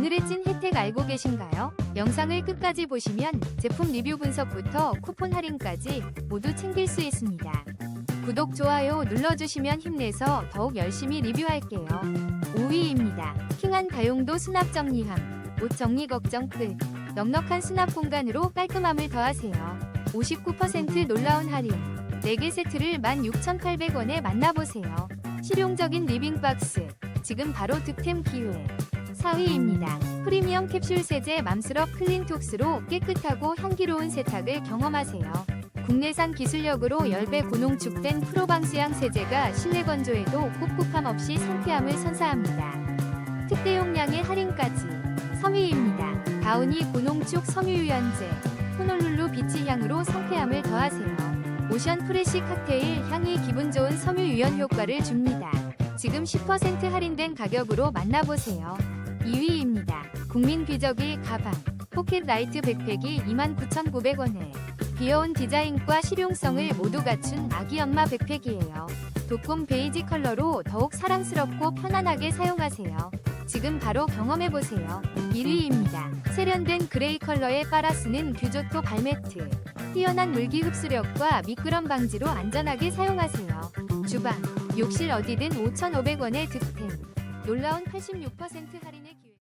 오늘의 찐 혜택 알고 계신가요? 영상을 끝까지 보시면 제품 리뷰 분석부터 쿠폰 할인까지 모두 챙길 수 있습니다. 구독, 좋아요 눌러주시면 힘내서 더욱 열심히 리뷰할게요. 5위입니다. 킹한 다용도 수납 정리함. 옷 정리 걱정 끝. 넉넉한 수납 공간으로 깔끔함을 더하세요. 59% 놀라운 할인. 4개 세트를 16,800원에 만나보세요. 실용적인 리빙박스. 지금 바로 득템 기회. 4위입니다. 프리미엄 캡슐 세제 맘스럽 클린톡스로 깨끗하고 향기로운 세탁을 경험하세요. 국내산 기술력으로 10배 고농축된 프로방스향 세제가 실내 건조에도 꿉꿉함 없이 상쾌함을 선사합니다. 특대 용량의 할인까지 3위입니다. 다우니 고농축 섬유유연제 호놀룰루 비치 향으로 상쾌함을 더하세요. 오션 프레시 칵테일 향이 기분 좋은 섬유유연 효과를 줍니다. 지금 10% 할인된 가격으로 만나보세요. 2위입니다. 국민 귀저귀 가방 포켓 라이트 백팩이 29,900원에 귀여운 디자인과 실용성을 모두 갖춘 아기 엄마 백팩이에요. 도톰 베이지 컬러로 더욱 사랑스럽고 편안하게 사용하세요. 지금 바로 경험해보세요. 1위입니다. 세련된 그레이 컬러의 빨아 쓰는 규조토 발매트. 뛰어난 물기 흡수력과 미끄럼 방지로 안전하게 사용하세요. 주방, 욕실 어디든 5,500원의 득템. 놀라운 86% 할인의 기회.